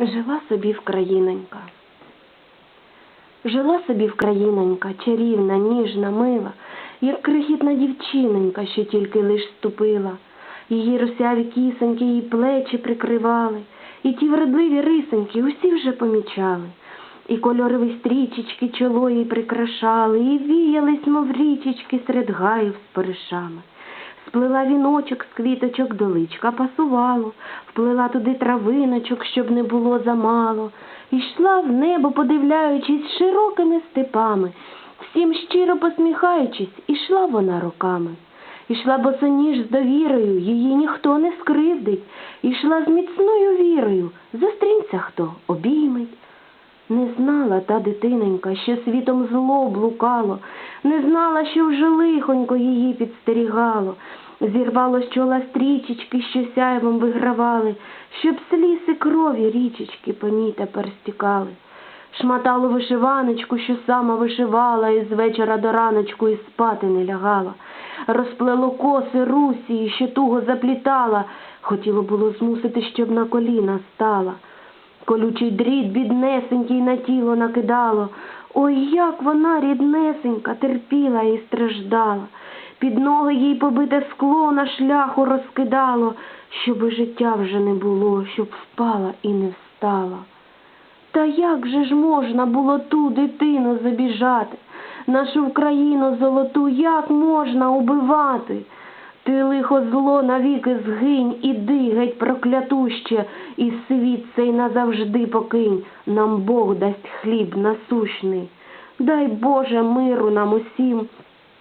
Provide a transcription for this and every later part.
Жила собі вкраїнонька. Жила собі вкраїнонька, чарівна, ніжна, мила, як крихітна дівчинонька, що тільки лиш ступила. Її русяві кісоньки її плечі прикривали, і ті вродливі рисоньки усі вже помічали. І кольорові стрічечки чоло їй прикрашали, і віялись, мов річечки серед гаїв з поришами. Сплела віночок з квіточок до личка пасувало, вплела туди травиночок, щоб не було замало, і йшла в небо, подивляючись широкими степами, всім щиро посміхаючись, ішла вона роками. Ішла босоніж з довірою, її ніхто не скривдить, ішла з міцною вірою, зустрінься хто, обіймить. Не знала та дитинонька, що світом зло блукало, не знала, що вже лихонько її підстерігало. Зірвало з чола стрічечки, що сяйвом вигравали, щоб сліз і крові річечки по ній тепер стікали. Шматало вишиваночку, що сама вишивала, і з вечора до раночку і спати не лягала. Розплело коси Русії, що туго заплітала, хотіло було змусити, щоб на коліна стала. Колючий дріт біднесенький на тіло накидало. Ой, як вона, ріднесенька, терпіла і страждала. Під ноги їй побите скло на шляху розкидало, щоби життя вже не було, щоб впала і не встала. Та як же ж можна було ту дитину забіжати, нашу Україну золоту, як можна убивати? Ти лихо зло навіки згинь, іди геть проклятуще, і світ цей назавжди покинь, нам Бог дасть хліб насущний. Дай Боже миру нам усім,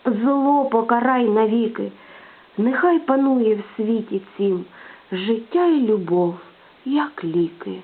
зло покарай навіки. Нехай панує в світі цім життя і любов, як ліки.